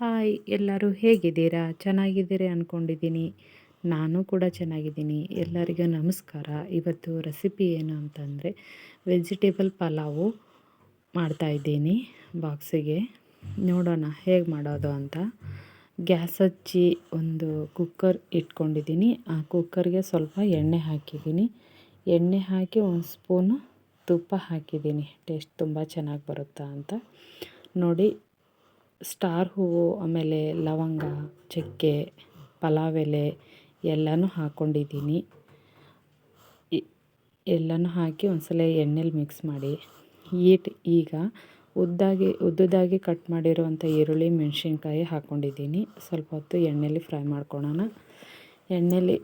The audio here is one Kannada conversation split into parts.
ಹಾಯ್, ಎಲ್ಲರೂ ಹೇಗಿದ್ದೀರಾ? ಚೆನ್ನಾಗಿದ್ದೀರಿ ಅಂದ್ಕೊಂಡಿದ್ದೀನಿ ನಾನು ಕೂಡ ಚೆನ್ನಾಗಿದ್ದೀನಿ. ಎಲ್ಲರಿಗೂ ನಮಸ್ಕಾರ. ಇವತ್ತು ರೆಸಿಪಿ ಏನು ಅಂತಂದರೆ ವೆಜಿಟೇಬಲ್ ಪಲಾವು ಮಾಡ್ತಾಯಿದ್ದೀನಿ ಬಾಕ್ಸಿಗೆ. ನೋಡೋಣ ಹೇಗೆ ಮಾಡೋದು ಅಂತ. ಗ್ಯಾಸ್ ಹಚ್ಚಿ ಒಂದು ಕುಕ್ಕರ್ ಇಟ್ಕೊಂಡಿದ್ದೀನಿ. ಆ ಕುಕ್ಕರ್ಗೆ ಸ್ವಲ್ಪ ಎಣ್ಣೆ ಹಾಕಿದ್ದೀನಿ. ಎಣ್ಣೆ ಹಾಕಿ ಒಂದು ಸ್ಪೂನು ತುಪ್ಪ ಹಾಕಿದ್ದೀನಿ. ಟೇಸ್ಟ್ ತುಂಬ ಚೆನ್ನಾಗಿ ಬರುತ್ತಾ ಅಂತ. ನೋಡಿ ಸ್ಟಾರ್ ಹೂವು, ಆಮೇಲೆ ಲವಂಗ, ಚಕ್ಕೆ ಪಲಾವ್ ಎಲೆ ಎಲ್ಲನೂ ಹಾಕ್ಕೊಂಡಿದ್ದೀನಿ ಎಲ್ಲನೂ ಹಾಕಿ ಒಂದ್ಸಲ ಎಣ್ಣೆಲಿ ಮಿಕ್ಸ್ ಮಾಡಿ. ಈಟ್ ಈಗ ಉದ್ದಾಗಿ, ಉದ್ದುದಾಗಿ ಕಟ್ ಮಾಡಿರುವಂಥ ಈರುಳ್ಳಿ, ಮೆಣಸಿನ್ಕಾಯಿ ಹಾಕ್ಕೊಂಡಿದ್ದೀನಿ ಸ್ವಲ್ಪ ಹೊತ್ತು ಎಣ್ಣೆಲಿ ಫ್ರೈ ಮಾಡ್ಕೊಳ್ಳೋಣ ಎಣ್ಣೆಲಿ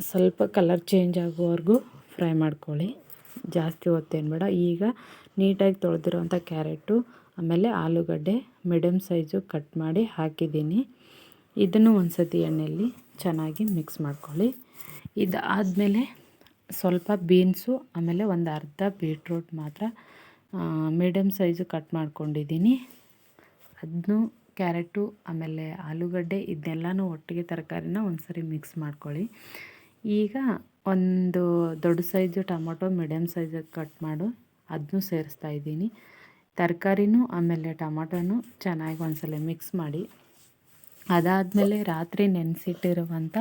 ಸ್ವಲ್ಪ ಕಲರ್ ಚೇಂಜ್ ಆಗುವವರೆಗೂ ಫ್ರೈ ಮಾಡ್ಕೊಳ್ಳಿ. ಜಾಸ್ತಿ ಹೊತ್ತೇನು ಬೇಡ. ಈಗ ನೀಟಾಗಿ ತೊಳೆದಿರೋವಂಥ ಕ್ಯಾರೆಟು ಆಮೇಲೆ ಆಲೂಗಡ್ಡೆ ಮೀಡಿಯಮ್ ಸೈಜು ಕಟ್ ಮಾಡಿ ಹಾಕಿದ್ದೀನಿ. ಇದನ್ನು ಒಂದು ಸತಿ ಎಣ್ಣೆಯಲ್ಲಿ ಚೆನ್ನಾಗಿ ಮಿಕ್ಸ್ ಮಾಡ್ಕೊಳ್ಳಿ. ಇದಾದಮೇಲೆ ಸ್ವಲ್ಪ ಬೀನ್ಸು ಆಮೇಲೆ ಒಂದು ಅರ್ಧ ಬೀಟ್ರೂಟ್ ಮಾತ್ರ ಮೀಡಿಯಮ್ ಸೈಜು ಕಟ್ ಮಾಡ್ಕೊಂಡಿದ್ದೀನಿ. ಅದನ್ನು ಕ್ಯಾರೆಟು ಆಮೇಲೆ ಆಲೂಗಡ್ಡೆ ಇದನ್ನೆಲ್ಲನೂ ಒಟ್ಟಿಗೆ ತರಕಾರಿನ ಒಂದು ಸರಿ ಮಿಕ್ಸ್ ಮಾಡ್ಕೊಳ್ಳಿ. ಈಗ ಒಂದು ದೊಡ್ಡ ಸೈಜು ಟೊಮೊಟೊ ಮೀಡಿಯಮ್ ಸೈಜಾಗಿ ಕಟ್ ಮಾಡು ಅದನ್ನೂ ಸೇರಿಸ್ತಾ ಇದ್ದೀನಿ. ತರಕಾರಿನೂ, ಆಮೇಲೆ ಟೊಮೊಟೊನು ಚೆನ್ನಾಗಿ ಒಂದ್ಸಲ ಮಿಕ್ಸ್ ಮಾಡಿ. ಅದಾದಮೇಲೆ ರಾತ್ರಿ ನೆನೆಸಿಟ್ಟಿರುವಂಥ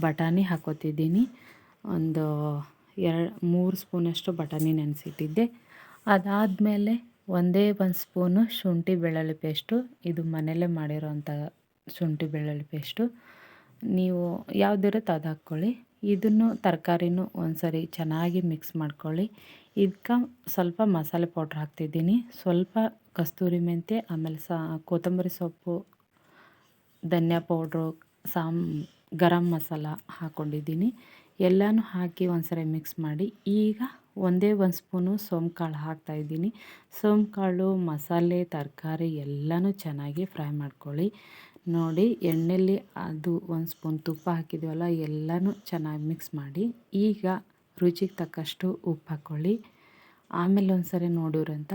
ಬಟಾಣಿ ಹಾಕೋತಿದ್ದೀನಿ. ಒಂದು ಎರಡು, ಮೂರು ಸ್ಪೂನಷ್ಟು ಬಟಾಣಿ ನೆನೆಸಿಟ್ಟಿದ್ದೆ. ಅದಾದಮೇಲೆ ಒಂದೇ ಒಂದು ಸ್ಪೂನು ಶುಂಠಿ ಬೆಳ್ಳುಳ್ಳಿ ಪೇಸ್ಟು. ಇದು ಮನೆಯಲ್ಲೇ ಮಾಡಿರೋವಂಥ ಶುಂಠಿ ಬೆಳ್ಳುಳ್ಳಿ ಪೇಸ್ಟು. ನೀವು ಯಾವುದಿರುತ್ತೆ ಅದು ಹಾಕ್ಕೊಳ್ಳಿ. ಇದನ್ನು ತರಕಾರಿನೂ ಒಂದು ಸರಿ ಚೆನ್ನಾಗಿ ಮಿಕ್ಸ್ ಮಾಡ್ಕೊಳ್ಳಿ. ಇದಕ್ಕೆ ಸ್ವಲ್ಪ ಮಸಾಲೆ ಪೌಡ್ರ್ ಹಾಕ್ತಿದ್ದೀನಿ. ಸ್ವಲ್ಪ ಕಸ್ತೂರಿ ಮೆಂತೆ, ಆಮೇಲೆ ಸಾ ಕೊತ್ತಂಬರಿ ಸೊಪ್ಪು, ಧನಿಯಾ ಪೌಡ್ರು ಸಾಮ್ ಗರಂ ಮಸಾಲ ಹಾಕ್ಕೊಂಡಿದ್ದೀನಿ ಎಲ್ಲನೂ ಹಾಕಿ ಒಂದ್ಸರಿ ಮಿಕ್ಸ್ ಮಾಡಿ. ಈಗ ಒಂದೇ ಒಂದು ಸ್ಪೂನು ಸೋಂಕಾಳು ಹಾಕ್ತಾಯಿದ್ದೀನಿ ಸೋಂಕಾಳು, ಮಸಾಲೆ, ತರಕಾರಿ ಎಲ್ಲನೂ ಚೆನ್ನಾಗಿ ಫ್ರೈ ಮಾಡ್ಕೊಳ್ಳಿ. ನೋಡಿ ಎಣ್ಣೆಯಲ್ಲಿ ಅದು ಒಂದು ಸ್ಪೂನ್ ತುಪ್ಪ ಹಾಕಿದ್ದೀವಲ್ಲ ಎಲ್ಲನೂ ಚೆನ್ನಾಗಿ ಮಿಕ್ಸ್ ಮಾಡಿ. ಈಗ ರುಚಿಗೆ ತಕ್ಕಷ್ಟು ಉಪ್ಪು ಹಾಕ್ಕೊಳ್ಳಿ. ಆಮೇಲೆ ಒಂದು ಸರಿ ನೋಡೋರಂತ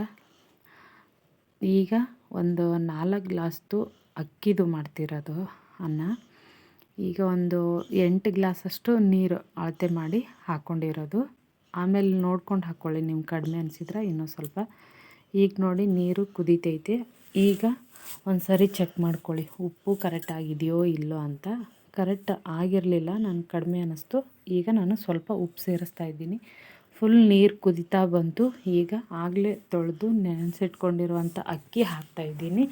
ಈಗ ಒಂದು ನಾಲ್ಕು ಗ್ಲಾಸ್ದು ಅಕ್ಕಿದು ಮಾಡ್ತಿರೋದು ಅನ್ನ. ಈಗ ಒಂದು ಎಂಟು ಗ್ಲಾಸಷ್ಟು ನೀರು ಅಳತೆ ಮಾಡಿ ಹಾಕ್ಕೊಂಡಿರೋದು ಆಮೇಲೆ ನೋಡ್ಕೊಂಡು ಹಾಕ್ಕೊಳ್ಳಿ ನಿಮ್ಗೆ ಕಡಿಮೆ ಅನಿಸಿದ್ರೆ ಇನ್ನೂ ಸ್ವಲ್ಪ. ಈಗ ನೋಡಿ ನೀರು ಕುದೀತೈತೆ. ಈಗ ಒಂದು ಸರಿ ಚೆಕ್ ಮಾಡ್ಕೊಳ್ಳಿ, ಉಪ್ಪು ಕರೆಕ್ಟಾಗಿದೆಯೋ ಇಲ್ಲೋ ಅಂತ. ಕರೆಕ್ಟ್ ಆಗಿರಲಿಲ್ಲ, ನಾನು ಕಡಿಮೆ ಅನ್ನಿಸ್ತು ಈಗ ನಾನು ಸ್ವಲ್ಪ ಉಪ್ಪು ಸೇರಿಸ್ತಾ ಇದ್ದೀನಿ. ಫುಲ್ ನೀರು ಕುದೀತಾ ಬಂತು. ಈಗ ಆಗಲೇ ತೊಳೆದು ನೆನೆಸಿಟ್ಕೊಂಡಿರುವಂಥ ಅಕ್ಕಿ ಹಾಕ್ತಾಯಿದ್ದೀನಿ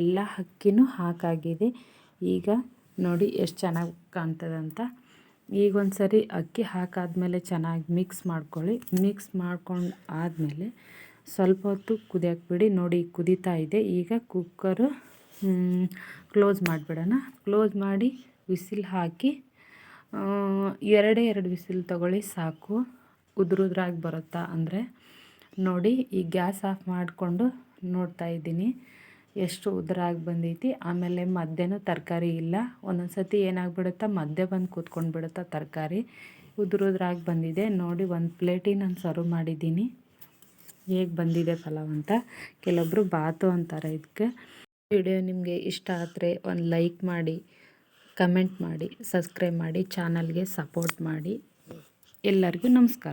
ಎಲ್ಲ ಅಕ್ಕಿನೂ ಹಾಕಾಗಿದೆ. ಈಗ ನೋಡಿ ಎಷ್ಟು ಚೆನ್ನಾಗಿ ಕಾಣ್ತದಂತ. ಈಗ ಒಂದು ಸರಿ ಅಕ್ಕಿ ಹಾಕಾದ್ಮೇಲೆ ಚೆನ್ನಾಗಿ ಮಿಕ್ಸ್ ಮಾಡ್ಕೊಳ್ಳಿ. ಮಿಕ್ಸ್ ಮಾಡ್ಕೊಂಡು ಆದಮೇಲೆ ಸ್ವಲ್ಪ ಹೊತ್ತು ಕುದಿಯೋಕೆ ಬಿಡಿ. ನೋಡಿ ಕುದೀತಾ ಇದೆ. ಈಗ ಕುಕ್ಕರು ಕ್ಲೋಸ್ ಮಾಡಿಬಿಡೋಣ. ಕ್ಲೋಸ್ ಮಾಡಿ ವಿಸಿಲ್ ಹಾಕಿ ಎರಡೇ ಎರಡು ವಿಸಿಲ್ ತಗೊಳ್ಳಿ ಸಾಕು. ಉದುರುದ್ರಾಗಿ ಬರುತ್ತಾ ಅಂದರೆ ನೋಡಿ, ಈ ಗ್ಯಾಸ್ ಆಫ್ ಮಾಡಿಕೊಂಡು ನೋಡ್ತಾ ಇದ್ದೀನಿ. ಎಷ್ಟು ಉದುರಾಗಿ ಬಂದೈತಿ. ಆಮೇಲೆ ಮಧ್ಯನೂ ತರಕಾರಿ ಇಲ್ಲ. ಒಂದೊಂದು ಸತಿ ಏನಾಗ್ಬಿಡುತ್ತಾ, ಮಧ್ಯೆ ಬಂದು ಕೂತ್ಕೊಂಡು ಬಿಡುತ್ತಾ ತರಕಾರಿ ಉದುರುದ್ರಾಗಿ ಬಂದಿದೆ. ನೋಡಿ, ಒಂದು ಪ್ಲೇಟಿಗೆ ನಾನು ಸರ್ವ್ ಮಾಡಿದ್ದೀನಿ. ಹೇಗೆ ಬಂದಿದೆ ಪಲಾವ್ ಅಂತ. ಕೆಲವೊಬ್ಬರು ಬಾತು ಅಂತಾರೆ ಇದಕ್ಕೆ ವಿಡಿಯೋ ನಿಮಗೆ ಇಷ್ಟ ಆದರೆ ಒಂದು ಲೈಕ್ ಮಾಡಿ. ಕಮೆಂಟ್ ಮಾಡಿ ಸಬ್ಸ್ಕ್ರೈಬ್ ಮಾಡಿ ಚಾನಲ್ಗೆ ಸಪೋರ್ಟ್ ಮಾಡಿ. ಎಲ್ಲರಿಗೂ ನಮಸ್ಕಾರ.